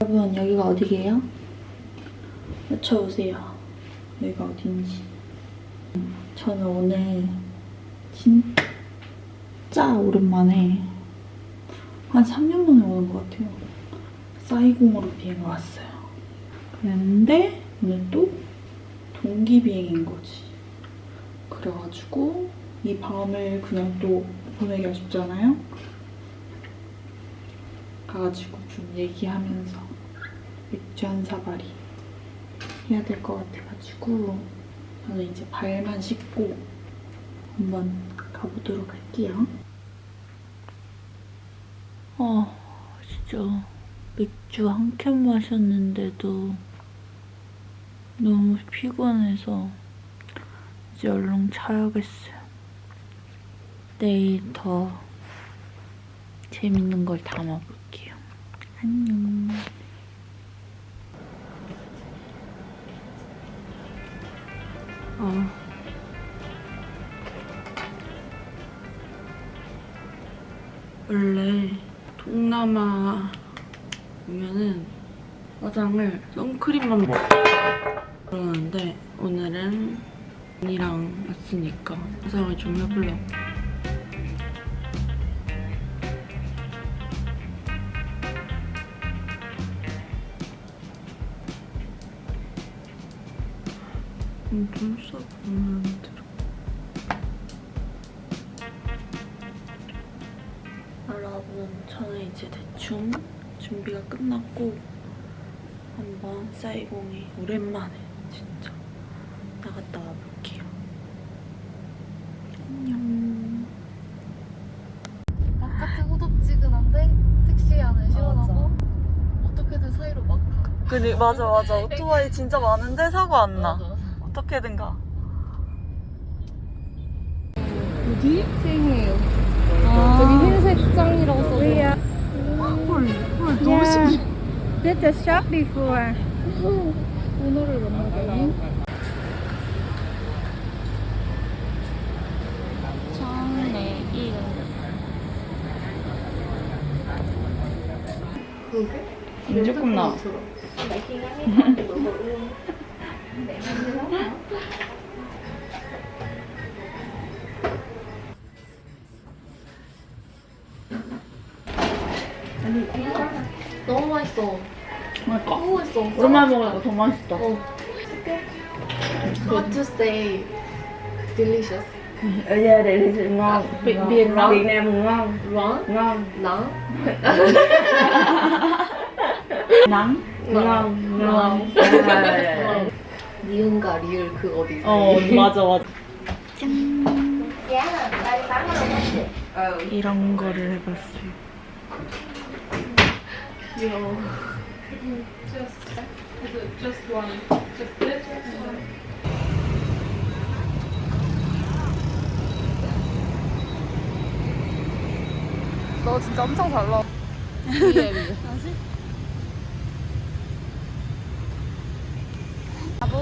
여러분 여기가 어디게요? 맞춰보세요. 여기가 어딘지. 저는 오늘 진짜 오랜만에 한 3년 만에 오는 것 같아요. 사이공으로 비행을 왔어요. 그랬는데 오늘 또 동기 비행인 거지. 그래가지고 이 밤을 그냥 또 보내기 아쉽잖아요. 가가지고 좀 얘기하면서 맥주 한 사발이 해야 될 것 같아가지고 저는 이제 발만 씻고 한번 가보도록 할게요. 아 진짜 맥주 한 캔 마셨는데도 너무 피곤해서 이제 얼른 자야겠어요. 내일 더 재밌는 걸 담아볼게요. 안녕. 아. 원래 동남아 오면은 화장을 선크림만 먹 그러는데 오늘은 언니랑 왔으니까 화장을 좀 해보려고 음, 눈썹 보면 들어 여러분 저는 이제 대충 준비가 끝났고 한번 사이공에 오랜만에 진짜 나갔다 와볼게요. 안녕. 바깥은 후덥지근한데 택시 안은 시원하고 어떻게든 사이로 막 가. 그니 맞아 맞아 오토바이 진짜 많은데 사고 안 나. 맞아. 어떻게든 가. 어디? 생이에요. 아. 저기 흰색 짱이라고 써져. 헐, 헐 너무. 신기해. Did the shop before. 만나다니. 청내일. 이제 조금 나. 너무 맛있어. 그러니까 너무 맛있어. 오랜만에 먹으니까 더 맛있다. 어. Hard to say. Delicious. ở đây để thì ngon Việt- ngon. Việt ngon. Việt Nam ngon Run. ngon 랑. 낭? ngon ngon. À, 니은가 리을 그 어디. 어 맞아 맞아. ừ. 이런 거를 해봤어요. 너 진짜 엄청 잘 나와. 위에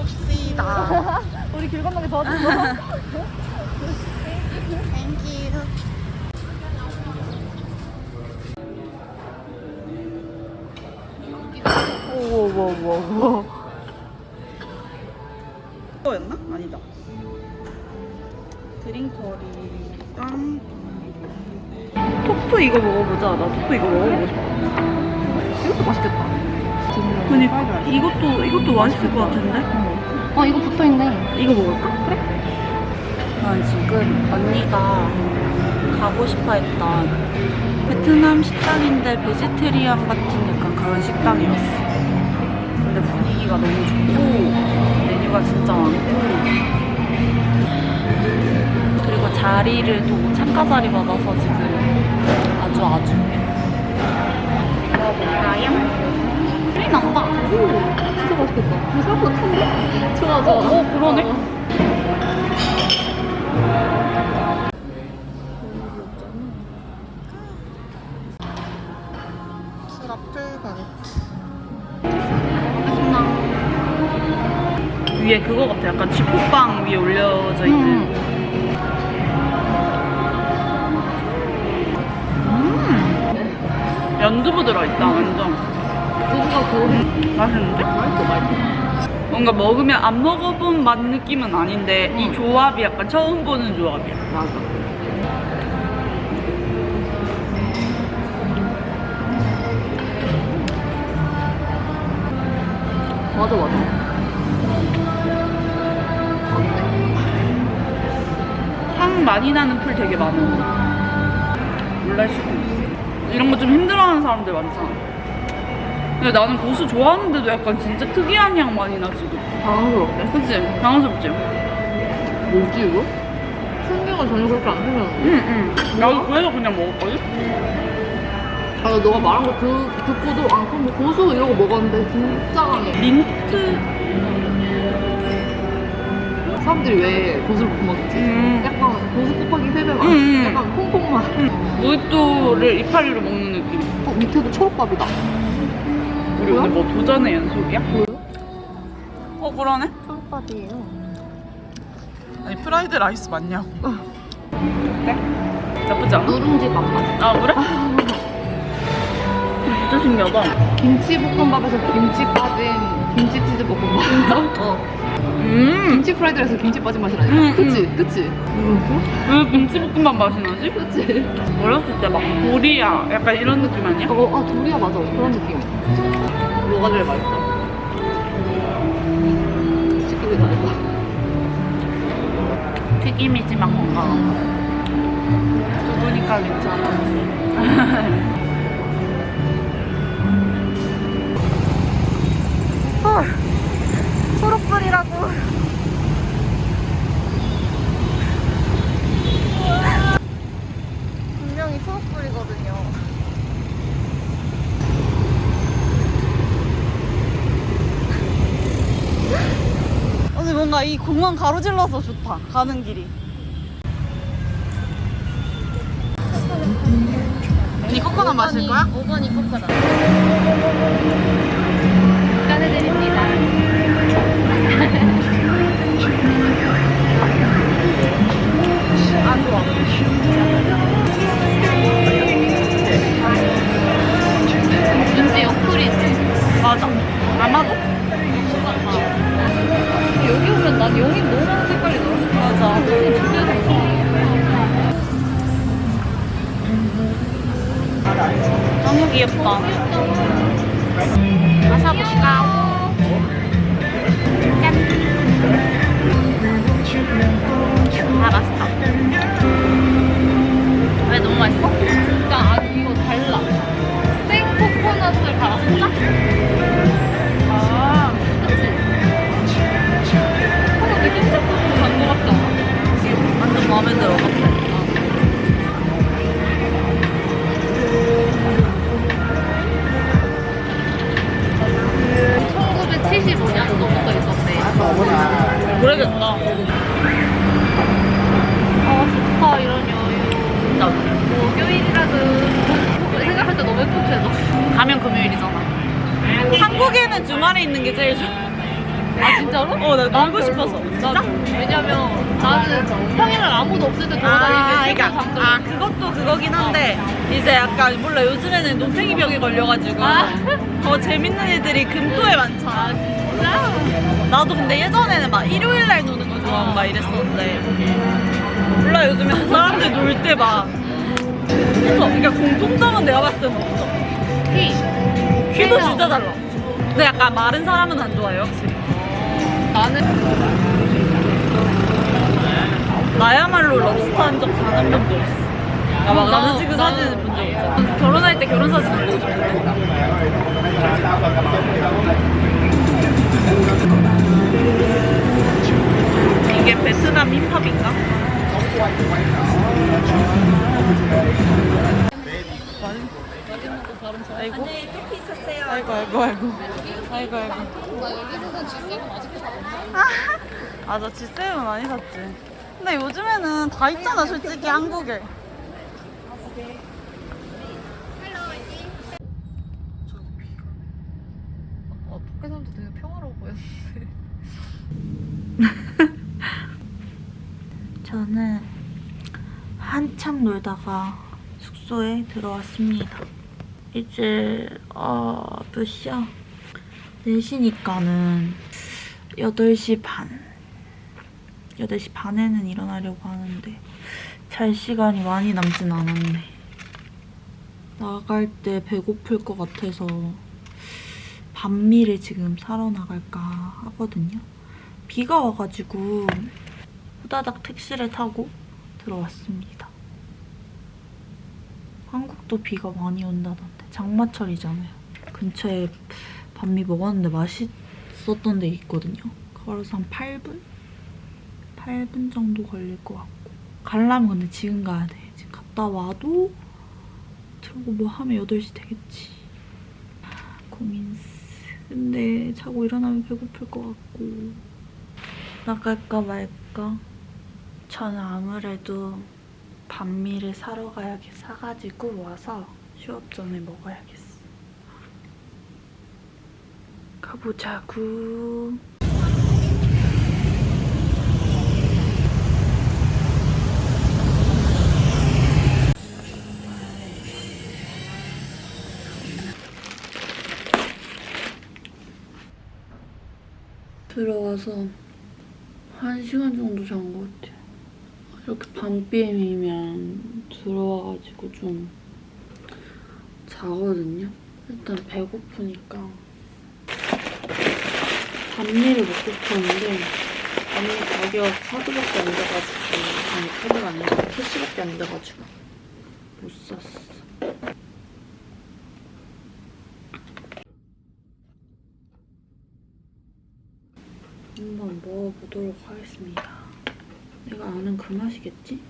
가봅시다. 우리 길 건너기 도와줘. 오오오오. 이거였나? 아니다. 드링커리랑 토프 이거 먹어보자. 나 토프 이거 먹어보고 싶어. 이것도 맛있겠다. 그니까 이것도 이것도 맛있을 것 같은데? 어 이거 붙어 있네. 이거 먹을까? 그래? 난 지금 언니가 가고 싶어 했던 베트남 식당인데 베지테리안 같은 약간 그런 식당이었어. 근데 분위기가 너무 좋고 메뉴가 진짜 많고 그리고 자리를 또 참가 자리 받아서 지금 아주 아주 먹어볼까요? 난다. 진짜 맛있겠다. 생각보다 큰데? 좋아 좋아. 어, 그러네. 트러플 바게트. 위에 그거 같아. 약간 쥐포빵 위에 올려져 있는. 두부 들어있다 완전 고수가 그거는 맛있는데? 맛있어 맛있어. 뭔가 먹으면 안 먹어본 맛 느낌은 아닌데 이 조합이 약간 처음 보는 조합이야 맞아. 맞아 맞아. 향 많이 나는 풀 되게 많아 몰랄 수도 있어 이런 거 좀 힘들어하는 사람들 많잖아 근데 나는 고수 좋아하는데도 약간 진짜 특이한 향 많이 나 지금 당황스럽네. 그치? 당황스럽지? 뭐지 이거? 생명은 전혀 그렇게 안 생겼는데. 응응 나도 그래서 그냥 먹었거든? 아, 너가 말한 거 그, 듣고도, 아, 그럼 뭐 고수 이러고 먹었는데, 진짜 강해. 민트 사람들이 왜 고수를 못 먹지? 음. 약간 고수 곱하기 3배 맛. 음. 약간 콩콩 맛. 모히또를 이파리로 먹는 느낌 어, 밑에도 초록밥이다. 우리? 오늘 뭐 도전의 연속이야? 뭐요? 어 그러네 초록밥이에요. 아니 프라이드 라이스 맞냐고 어때? 나쁘지 않아? 누룽지 밥맛. 아 그래? 진짜 신기하다 김치 볶음밥에서 김치 빠진 김치 치즈 볶음밥. 진짜? 어. 음 김치 프라이드에서 김치 빠진 맛이라니까. 음, 그치? 음. 그치? 왜 김치볶음밥 맛이 나지? 그치? 어렸을 때 막 보리야 약간 이런 느낌 아니야? 어, 아, 둘이야, 맞아. 그런 느낌. 뭐가 제일 맛있어? 시키기 잘했다. 튀김이지만 건강한 거 두부니까 괜찮아 초록불이라고. 분명히 초록불이거든요. 오늘 뭔가 이 공원 가로질러서 좋다. 가는 길이. 니 코코넛 마실 거야? 5번이 코코넛. 축하드립니다. 마셔볼까? 짠 알았어 왜 너무 맛있어? 진짜 아니 이거 달라. 생 코코넛을 갈았어. 아 그치? 코코넛 흰색 코코넛 간거 같지 않아? 완전 마음에 들어 아 좋다 이런 여유. 진짜 목요일이라도 생각할 때 너무 행복해져. 가면 금요일이잖아 한국에는 주말에 있는 게 제일 좋아 아 진짜로? 어, 나 놀고 싶어서. 나도. 왜냐면 나는 평일날 아무도 없을 때 아, 돌아다니는 게 그러니까 최고 아. 그것도 그거긴 한데 이제 약간 몰라 요즘에는 노팽이병에 걸려가지고 아. 더 재밌는 애들이 금토에 많잖아. 아 진짜? 나도 근데 예전에는 막 일요일 날 노는 거 좋아하고 막 이랬었는데 몰라 요즘에 사람들 놀 때 막 없어. 그러니까 공통점은 내가 봤을 때는 없어. 키. 퀴도 그래요. 진짜 달라. 근데 약간 마른 사람은 안 좋아해요 확실히. 나는 나야말로 럽스터 한적 단 한 번도 없어. 야, 막 나- 남자친구 나- 사진을 본적 있잖아. 결혼할 때 결혼 사진 보고 싶은데. 이게 베트남 힙합인가? 아이고. 안에. 아이고 아이고 아이고. 아이고 아이고. 맞아, G7 많이 샀지. 근데 요즘에는 다 있잖아, 솔직히 한국에. 어, 밖에 사람도 되게 평화로워 보였는데. 저는 한참 놀다가 숙소에 들어왔습니다. 이제 어, 몇 시야? 4시니까는 8시 반 8시 반에는 일어나려고 하는데 잘 시간이 많이 남진 않았네 나갈 때 배고플 것 같아서 반미를 지금 사러 나갈까 하거든요 비가 와가지고 후다닥 택시를 타고 들어왔습니다 한국도 비가 많이 온다던데 장마철이잖아요. 근처에 반미 먹었는데 맛있었던 데 있거든요. 걸어서 한 8분? 8분 정도 걸릴 것 같고 가려면 근데 지금 가야 돼. 지금 갔다 와도 들고 뭐 하면 8시 되겠지. 고민스. 근데 자고 일어나면 배고플 것 같고 나갈까 말까? 저는 아무래도 반미를 사러 가야겠 사가지고 와서 휴업 전에 먹어야겠어. 가보자구. 들어와서 한 시간 정도 잔 것 같아. 이렇게 밤비이면 들어와가지고 좀 자거든요. 일단 배고프니까 반미를 먹고 싶었는데 반미 가격 카드밖에 안 돼가지고 아니 카드가 아니라 캐시밖에 안 돼가지고 못 샀어. 한번 먹어보도록 하겠습니다. 내가 아는 그 맛이겠지?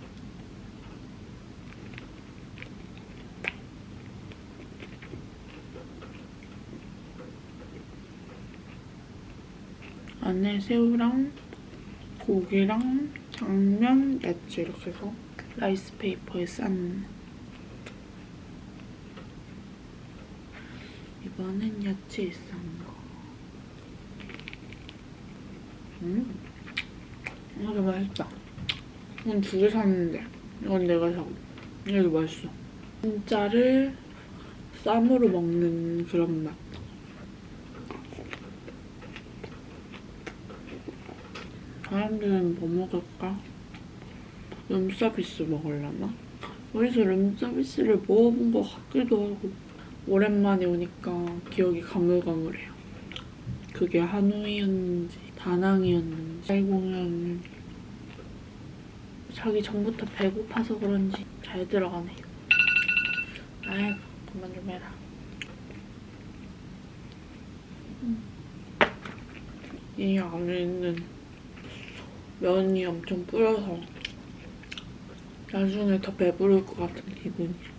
안에 새우랑 고기랑 당면, 야채 이렇게 해서 라이스 페이퍼에 싼 이번엔 야채에 싼 거. 음, 이거 맛있다. 이건 두 개 샀는데. 이건 내가 사고 얘도 맛있어. 진짜를 쌈으로 먹는 그런 맛. 사람들은 뭐 먹을까? 룸서비스 먹으려나? 어디서 룸서비스를 먹어본 것 같기도 하고. 오랜만에 오니까 기억이 가물가물해요. 그게 하노이였는지 다낭이었는지. 살공이었는지 자기 전부터 배고파서 그런지 잘 들어가네요. 아이 그만 좀 해라. 음. 이 안에 있는 면이 엄청 뿌려서 나중에 더 배부를 것 같은 기분이야.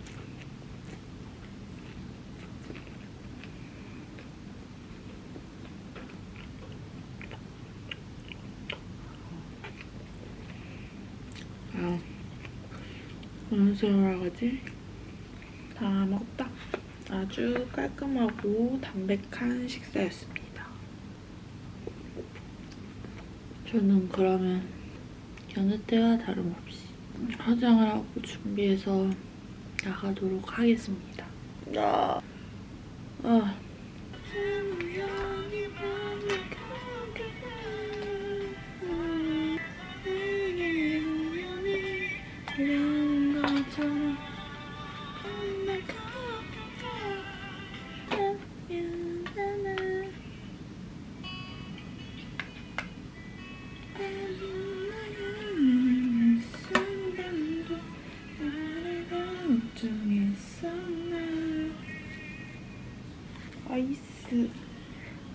아, 세월아 가지? 다 먹다. 아주 깔끔하고 담백한 식사였습니다. 저는 그러면 여느 때와 다름없이 화장을 하고 준비해서 나가도록 하겠습니다. 아, 아.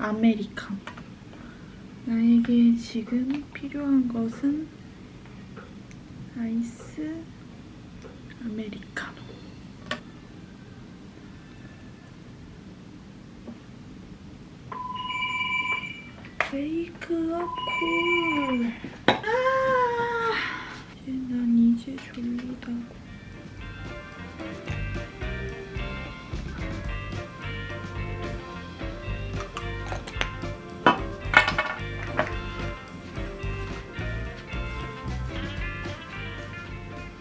아메리카노 나에게 지금 필요한 것은 아이스 아메리카노. 웨이크업 콜. 아, 난 이제 졸리다고.